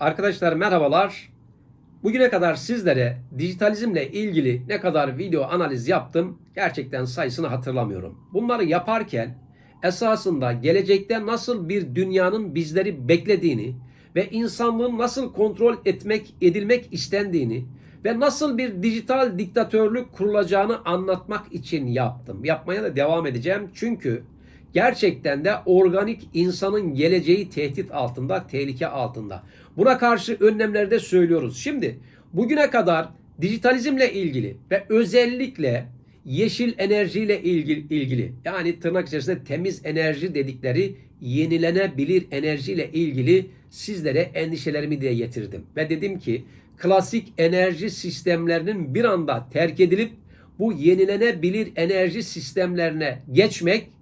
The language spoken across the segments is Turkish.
Arkadaşlar merhabalar. Bugüne kadar sizlere dijitalizmle ilgili ne kadar video analiz yaptım gerçekten sayısını hatırlamıyorum. Bunları yaparken esasında gelecekte nasıl bir dünyanın bizleri beklediğini ve insanlığın nasıl kontrol etmek edilmek istendiğini ve nasıl bir dijital diktatörlük kurulacağını anlatmak için yaptım. Yapmaya da devam edeceğim. Çünkü gerçekten de organik insanın geleceği tehdit altında, tehlike altında. Buna karşı önlemleri de söylüyoruz. Şimdi bugüne kadar dijitalizmle ilgili ve özellikle yeşil enerjiyle ilgili, ilgili yani tırnak içerisinde temiz enerji dedikleri yenilenebilir enerjiyle ilgili sizlere endişelerimi dile getirdim. Ve dedim ki klasik enerji sistemlerinin bir anda terk edilip bu yenilenebilir enerji sistemlerine geçmek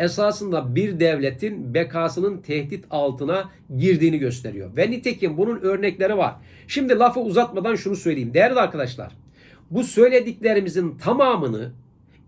esasında bir devletin bekasının tehdit altına girdiğini gösteriyor. Ve nitekim bunun örnekleri var. Şimdi lafı uzatmadan şunu söyleyeyim. Değerli arkadaşlar, bu söylediklerimizin tamamını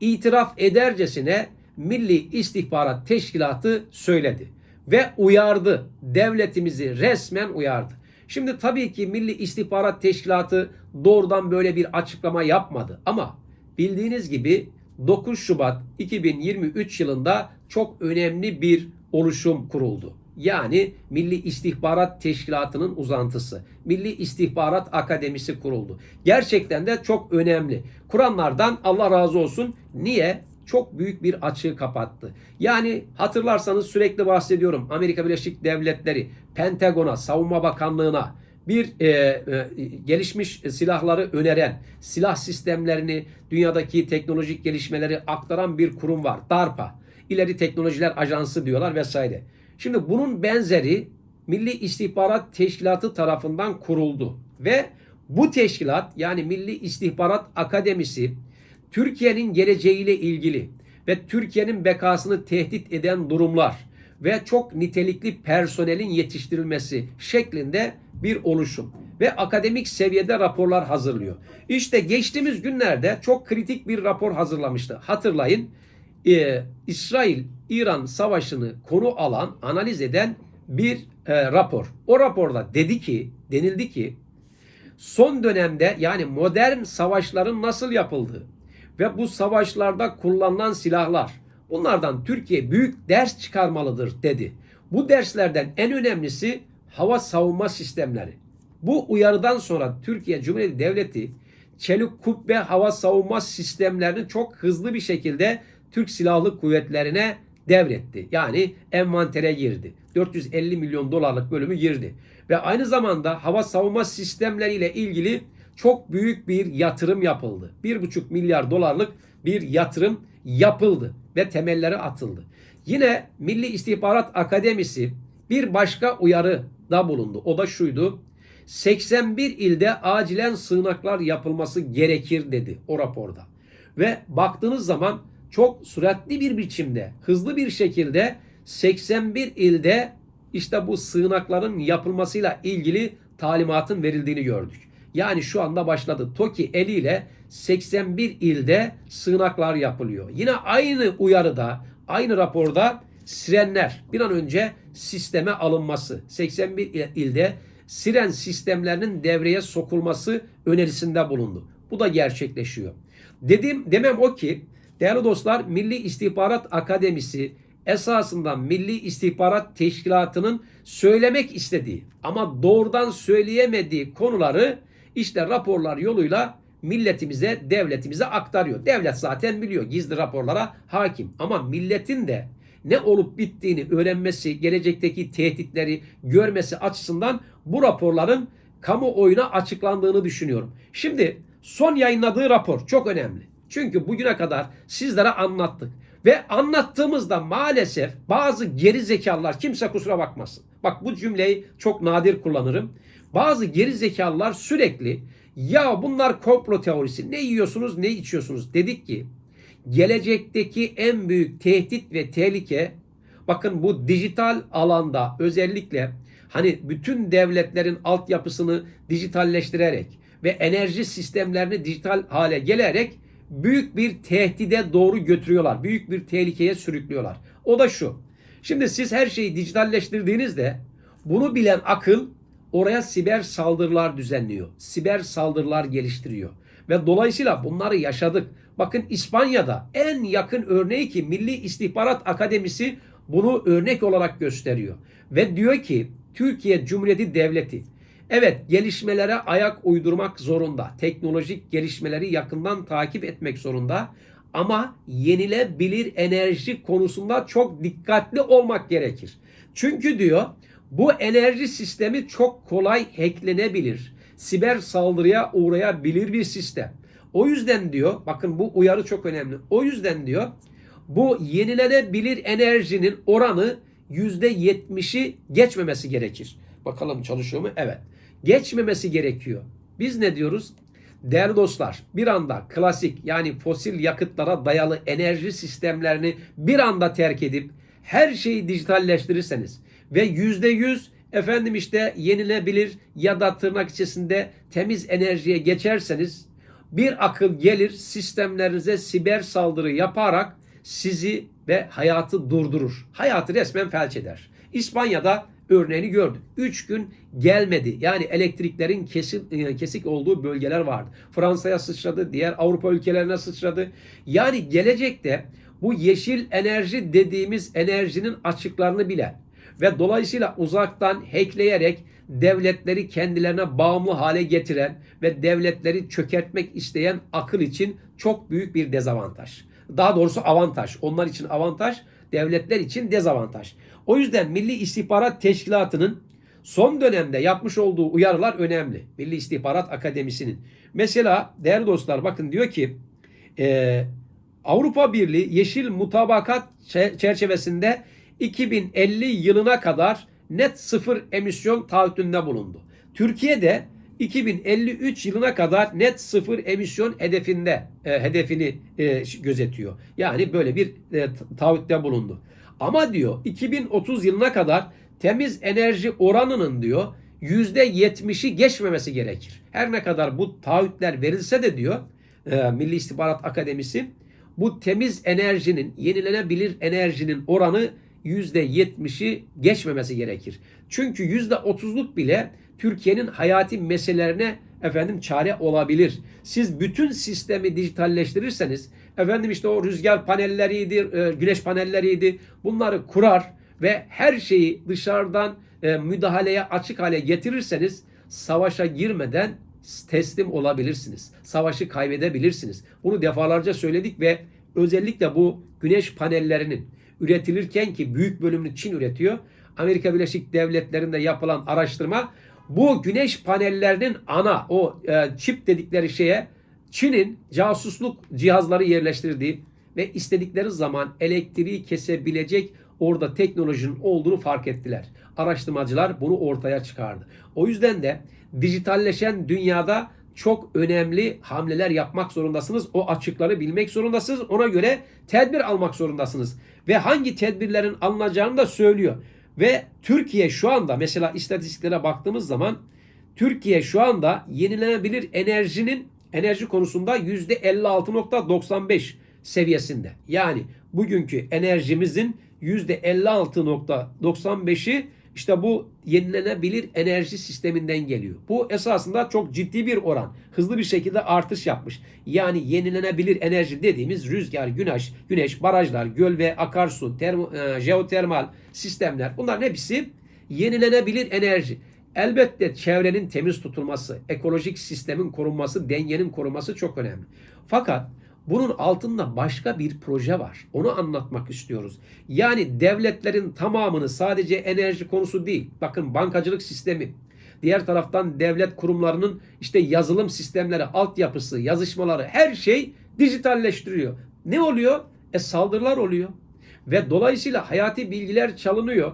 itiraf edercesine Milli İstihbarat Teşkilatı söyledi ve uyardı. Devletimizi resmen uyardı. Şimdi tabii ki Milli İstihbarat Teşkilatı doğrudan böyle bir açıklama yapmadı ama bildiğiniz gibi 9 Şubat 2023 yılında çok önemli bir oluşum kuruldu. Yani Milli İstihbarat Teşkilatı'nın uzantısı. Milli İstihbarat Akademisi kuruldu. Gerçekten de çok önemli. Kur'anlardan Allah razı olsun. Niye? Çok büyük bir açığı kapattı. Yani hatırlarsanız sürekli bahsediyorum. Amerika Birleşik Devletleri, Pentagon'a, Savunma Bakanlığı'na, bir e, e, gelişmiş silahları öneren, silah sistemlerini, dünyadaki teknolojik gelişmeleri aktaran bir kurum var. DARPA. İleri Teknolojiler Ajansı diyorlar vesaire. Şimdi bunun benzeri Milli İstihbarat Teşkilatı tarafından kuruldu ve bu teşkilat yani Milli İstihbarat Akademisi Türkiye'nin geleceğiyle ilgili ve Türkiye'nin bekasını tehdit eden durumlar ve çok nitelikli personelin yetiştirilmesi şeklinde bir oluşum ve akademik seviyede raporlar hazırlıyor. İşte geçtiğimiz günlerde çok kritik bir rapor hazırlamıştı. Hatırlayın e, İsrail-İran savaşını konu alan, analiz eden bir e, rapor. O raporda dedi ki, denildi ki son dönemde yani modern savaşların nasıl yapıldığı ve bu savaşlarda kullanılan silahlar bunlardan Türkiye büyük ders çıkarmalıdır dedi. Bu derslerden en önemlisi hava savunma sistemleri. Bu uyarıdan sonra Türkiye Cumhuriyeti Devleti çelik kubbe hava savunma sistemlerini çok hızlı bir şekilde Türk Silahlı Kuvvetlerine devretti. Yani envantere girdi. 450 milyon dolarlık bölümü girdi. Ve aynı zamanda hava savunma sistemleriyle ilgili çok büyük bir yatırım yapıldı. 1,5 milyar dolarlık bir yatırım yapıldı ve temelleri atıldı. Yine Milli İstihbarat Akademisi bir başka uyarı da bulundu. O da şuydu. 81 ilde acilen sığınaklar yapılması gerekir dedi o raporda. Ve baktığınız zaman çok süratli bir biçimde, hızlı bir şekilde 81 ilde işte bu sığınakların yapılmasıyla ilgili talimatın verildiğini gördük. Yani şu anda başladı. TOKİ eliyle 81 ilde sığınaklar yapılıyor. Yine aynı uyarıda, aynı raporda sirenler bir an önce sisteme alınması. 81 ilde siren sistemlerinin devreye sokulması önerisinde bulundu. Bu da gerçekleşiyor. Dedim demem o ki değerli dostlar Milli İstihbarat Akademisi esasında Milli İstihbarat Teşkilatı'nın söylemek istediği ama doğrudan söyleyemediği konuları işte raporlar yoluyla milletimize, devletimize aktarıyor. Devlet zaten biliyor gizli raporlara hakim ama milletin de ne olup bittiğini öğrenmesi, gelecekteki tehditleri görmesi açısından bu raporların kamuoyuna açıklandığını düşünüyorum. Şimdi son yayınladığı rapor çok önemli. Çünkü bugüne kadar sizlere anlattık. Ve anlattığımızda maalesef bazı geri zekalılar kimse kusura bakmasın. Bak bu cümleyi çok nadir kullanırım. Bazı geri zekalılar sürekli ya bunlar komplo teorisi ne yiyorsunuz ne içiyorsunuz dedik ki gelecekteki en büyük tehdit ve tehlike bakın bu dijital alanda özellikle hani bütün devletlerin altyapısını dijitalleştirerek ve enerji sistemlerini dijital hale gelerek büyük bir tehdide doğru götürüyorlar. Büyük bir tehlikeye sürüklüyorlar. O da şu. Şimdi siz her şeyi dijitalleştirdiğinizde bunu bilen akıl oraya siber saldırılar düzenliyor. Siber saldırılar geliştiriyor. Ve dolayısıyla bunları yaşadık. Bakın İspanya'da en yakın örneği ki Milli İstihbarat Akademisi bunu örnek olarak gösteriyor. Ve diyor ki Türkiye Cumhuriyeti Devleti evet gelişmelere ayak uydurmak zorunda. Teknolojik gelişmeleri yakından takip etmek zorunda. Ama yenilebilir enerji konusunda çok dikkatli olmak gerekir. Çünkü diyor bu enerji sistemi çok kolay hacklenebilir. Siber saldırıya uğrayabilir bir sistem. O yüzden diyor, bakın bu uyarı çok önemli. O yüzden diyor, bu yenilenebilir enerjinin oranı %70'i geçmemesi gerekir. Bakalım çalışıyor mu? Evet. Geçmemesi gerekiyor. Biz ne diyoruz? Değerli dostlar, bir anda klasik yani fosil yakıtlara dayalı enerji sistemlerini bir anda terk edip her şeyi dijitalleştirirseniz ve yüzde yüz efendim işte yenilebilir ya da tırnak içerisinde temiz enerjiye geçerseniz bir akıl gelir sistemlerinize siber saldırı yaparak sizi ve hayatı durdurur. Hayatı resmen felç eder. İspanya'da örneğini gördük. 3 gün gelmedi. Yani elektriklerin kesin, e, kesik olduğu bölgeler vardı. Fransa'ya sıçradı, diğer Avrupa ülkelerine sıçradı. Yani gelecekte bu yeşil enerji dediğimiz enerjinin açıklarını bilen ve dolayısıyla uzaktan hackleyerek devletleri kendilerine bağımlı hale getiren ve devletleri çökertmek isteyen akıl için çok büyük bir dezavantaj. Daha doğrusu avantaj. Onlar için avantaj, devletler için dezavantaj. O yüzden Milli İstihbarat Teşkilatı'nın son dönemde yapmış olduğu uyarılar önemli. Milli İstihbarat Akademisi'nin. Mesela değerli dostlar bakın diyor ki e, Avrupa Birliği Yeşil Mutabakat çerçevesinde 2050 yılına kadar net sıfır emisyon taahhütünde bulundu. Türkiye'de 2053 yılına kadar net sıfır emisyon hedefinde e, hedefini e, gözetiyor. Yani böyle bir e, taahhütte bulundu. Ama diyor 2030 yılına kadar temiz enerji oranının diyor %70'i geçmemesi gerekir. Her ne kadar bu taahhütler verilse de diyor e, Milli İstihbarat Akademisi bu temiz enerjinin, yenilenebilir enerjinin oranı %70'i geçmemesi gerekir. Çünkü %30'luk bile Türkiye'nin hayati meselelerine efendim çare olabilir. Siz bütün sistemi dijitalleştirirseniz efendim işte o rüzgar panelleriydi, e, güneş panelleriydi bunları kurar ve her şeyi dışarıdan e, müdahaleye açık hale getirirseniz savaşa girmeden teslim olabilirsiniz. Savaşı kaybedebilirsiniz. Bunu defalarca söyledik ve özellikle bu güneş panellerinin üretilirken ki büyük bölümünü Çin üretiyor. Amerika Birleşik Devletleri'nde yapılan araştırma bu güneş panellerinin ana o e, çip dedikleri şeye Çin'in casusluk cihazları yerleştirdiği ve istedikleri zaman elektriği kesebilecek orada teknolojinin olduğunu fark ettiler. Araştırmacılar bunu ortaya çıkardı. O yüzden de dijitalleşen dünyada çok önemli hamleler yapmak zorundasınız. O açıkları bilmek zorundasınız. Ona göre tedbir almak zorundasınız. Ve hangi tedbirlerin alınacağını da söylüyor. Ve Türkiye şu anda mesela istatistiklere baktığımız zaman Türkiye şu anda yenilenebilir enerjinin enerji konusunda %56.95 seviyesinde. Yani bugünkü enerjimizin %56.95'i işte bu yenilenebilir enerji sisteminden geliyor. Bu esasında çok ciddi bir oran. Hızlı bir şekilde artış yapmış. Yani yenilenebilir enerji dediğimiz rüzgar, güneş, güneş, barajlar, göl ve akarsu, termo, e, jeotermal sistemler bunların hepsi yenilenebilir enerji. Elbette çevrenin temiz tutulması, ekolojik sistemin korunması, dengenin korunması çok önemli. Fakat bunun altında başka bir proje var. Onu anlatmak istiyoruz. Yani devletlerin tamamını sadece enerji konusu değil. Bakın bankacılık sistemi, diğer taraftan devlet kurumlarının işte yazılım sistemleri, altyapısı, yazışmaları her şey dijitalleştiriyor. Ne oluyor? E saldırılar oluyor. Ve dolayısıyla hayati bilgiler çalınıyor.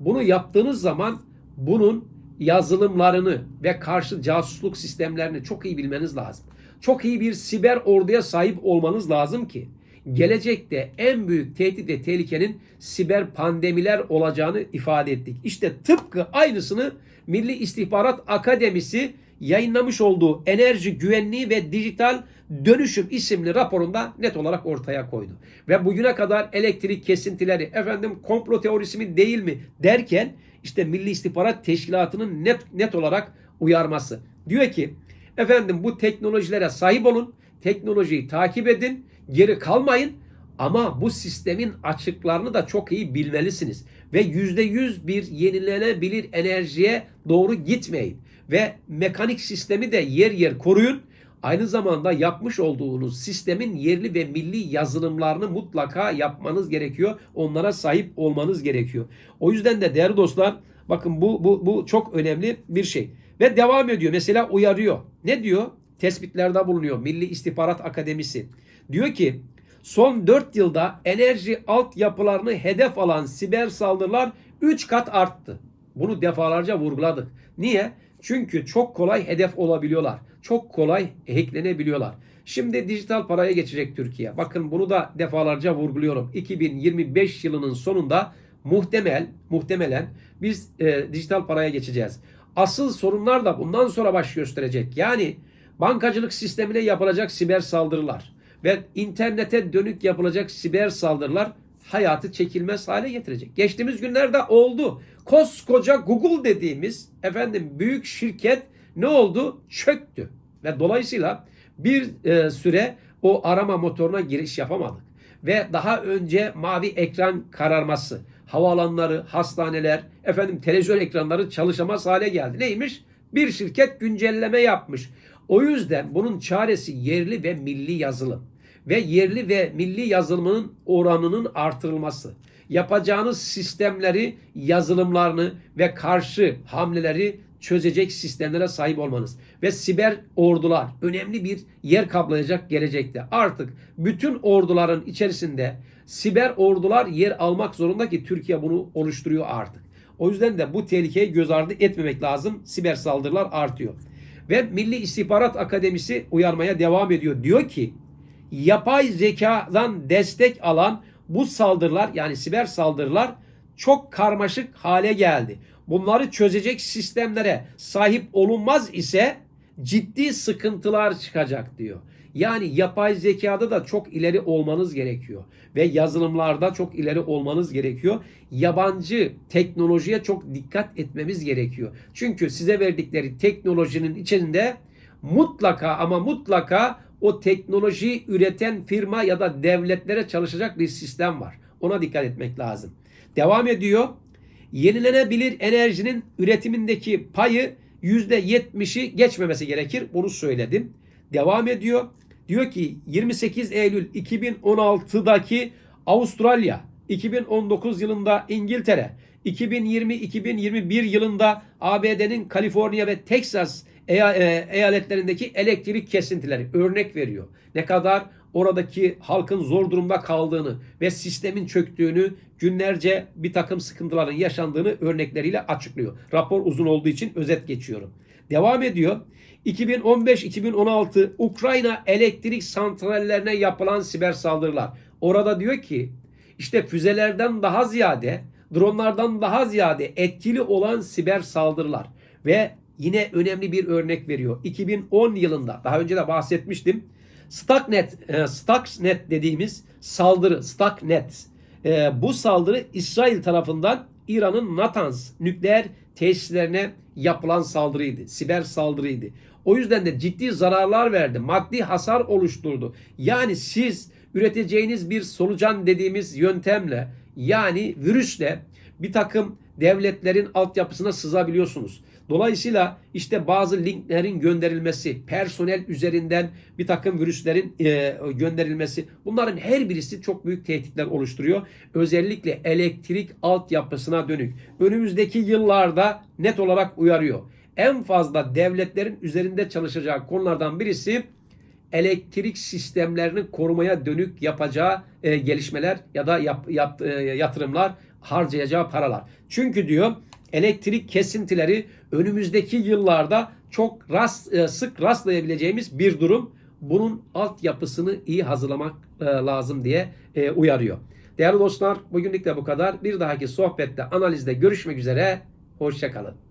Bunu yaptığınız zaman bunun yazılımlarını ve karşı casusluk sistemlerini çok iyi bilmeniz lazım çok iyi bir siber orduya sahip olmanız lazım ki gelecekte en büyük tehdit ve tehlikenin siber pandemiler olacağını ifade ettik. İşte tıpkı aynısını Milli İstihbarat Akademisi yayınlamış olduğu Enerji Güvenliği ve Dijital Dönüşüm isimli raporunda net olarak ortaya koydu. Ve bugüne kadar elektrik kesintileri efendim komplo teorisi mi değil mi derken işte Milli İstihbarat Teşkilatı'nın net net olarak uyarması. Diyor ki efendim bu teknolojilere sahip olun, teknolojiyi takip edin, geri kalmayın ama bu sistemin açıklarını da çok iyi bilmelisiniz. Ve yüzde yüz bir yenilenebilir enerjiye doğru gitmeyin. Ve mekanik sistemi de yer yer koruyun. Aynı zamanda yapmış olduğunuz sistemin yerli ve milli yazılımlarını mutlaka yapmanız gerekiyor. Onlara sahip olmanız gerekiyor. O yüzden de değerli dostlar bakın bu, bu, bu çok önemli bir şey. Ve devam ediyor. Mesela uyarıyor. Ne diyor? Tespitlerde bulunuyor. Milli İstihbarat Akademisi. Diyor ki son 4 yılda enerji altyapılarını hedef alan siber saldırılar 3 kat arttı. Bunu defalarca vurguladık. Niye? Çünkü çok kolay hedef olabiliyorlar. Çok kolay hacklenebiliyorlar. Şimdi dijital paraya geçecek Türkiye. Bakın bunu da defalarca vurguluyorum. 2025 yılının sonunda muhtemel muhtemelen biz e, dijital paraya geçeceğiz. Asıl sorunlar da bundan sonra baş gösterecek. Yani bankacılık sistemine yapılacak siber saldırılar ve internete dönük yapılacak siber saldırılar hayatı çekilmez hale getirecek. Geçtiğimiz günlerde oldu. Koskoca Google dediğimiz efendim büyük şirket ne oldu? Çöktü. Ve dolayısıyla bir e, süre o arama motoruna giriş yapamadık. Ve daha önce mavi ekran kararması, havaalanları, hastaneler, efendim televizyon ekranları çalışamaz hale geldi. Neymiş? Bir şirket güncelleme yapmış. O yüzden bunun çaresi yerli ve milli yazılım ve yerli ve milli yazılımının oranının artırılması. Yapacağınız sistemleri, yazılımlarını ve karşı hamleleri çözecek sistemlere sahip olmanız ve siber ordular önemli bir yer kaplayacak gelecekte. Artık bütün orduların içerisinde siber ordular yer almak zorunda ki Türkiye bunu oluşturuyor artık. O yüzden de bu tehlikeyi göz ardı etmemek lazım. Siber saldırılar artıyor. Ve Milli İstihbarat Akademisi uyarmaya devam ediyor. Diyor ki yapay zekadan destek alan bu saldırılar yani siber saldırılar çok karmaşık hale geldi. Bunları çözecek sistemlere sahip olunmaz ise ciddi sıkıntılar çıkacak diyor. Yani yapay zekada da çok ileri olmanız gerekiyor ve yazılımlarda çok ileri olmanız gerekiyor. Yabancı teknolojiye çok dikkat etmemiz gerekiyor. Çünkü size verdikleri teknolojinin içinde mutlaka ama mutlaka o teknolojiyi üreten firma ya da devletlere çalışacak bir sistem var. Ona dikkat etmek lazım. Devam ediyor. Yenilenebilir enerjinin üretimindeki payı %70'i geçmemesi gerekir. Bunu söyledim. Devam ediyor. Diyor ki 28 Eylül 2016'daki Avustralya, 2019 yılında İngiltere, 2020-2021 yılında ABD'nin Kaliforniya ve Texas e, eyaletlerindeki elektrik kesintileri örnek veriyor. Ne kadar oradaki halkın zor durumda kaldığını ve sistemin çöktüğünü günlerce bir takım sıkıntıların yaşandığını örnekleriyle açıklıyor. Rapor uzun olduğu için özet geçiyorum. Devam ediyor. 2015-2016 Ukrayna elektrik santrallerine yapılan siber saldırılar. Orada diyor ki işte füzelerden daha ziyade, dronlardan daha ziyade etkili olan siber saldırılar ve yine önemli bir örnek veriyor. 2010 yılında daha önce de bahsetmiştim. Stuxnet, e, Stuxnet dediğimiz saldırı, Stuxnet. E, bu saldırı İsrail tarafından İran'ın Natanz nükleer tesislerine yapılan saldırıydı. Siber saldırıydı. O yüzden de ciddi zararlar verdi. Maddi hasar oluşturdu. Yani siz üreteceğiniz bir solucan dediğimiz yöntemle yani virüsle bir takım devletlerin altyapısına sızabiliyorsunuz. Dolayısıyla işte bazı linklerin gönderilmesi, personel üzerinden bir takım virüslerin e, gönderilmesi bunların her birisi çok büyük tehditler oluşturuyor. Özellikle elektrik altyapısına dönük. Önümüzdeki yıllarda net olarak uyarıyor. En fazla devletlerin üzerinde çalışacağı konulardan birisi elektrik sistemlerini korumaya dönük yapacağı e, gelişmeler ya da yap, yap, e, yatırımlar harcayacağı paralar. Çünkü diyor elektrik kesintileri önümüzdeki yıllarda çok rast, e, sık rastlayabileceğimiz bir durum. Bunun altyapısını iyi hazırlamak e, lazım diye e, uyarıyor. Değerli dostlar bugünlük de bu kadar. Bir dahaki sohbette analizde görüşmek üzere. Hoşçakalın.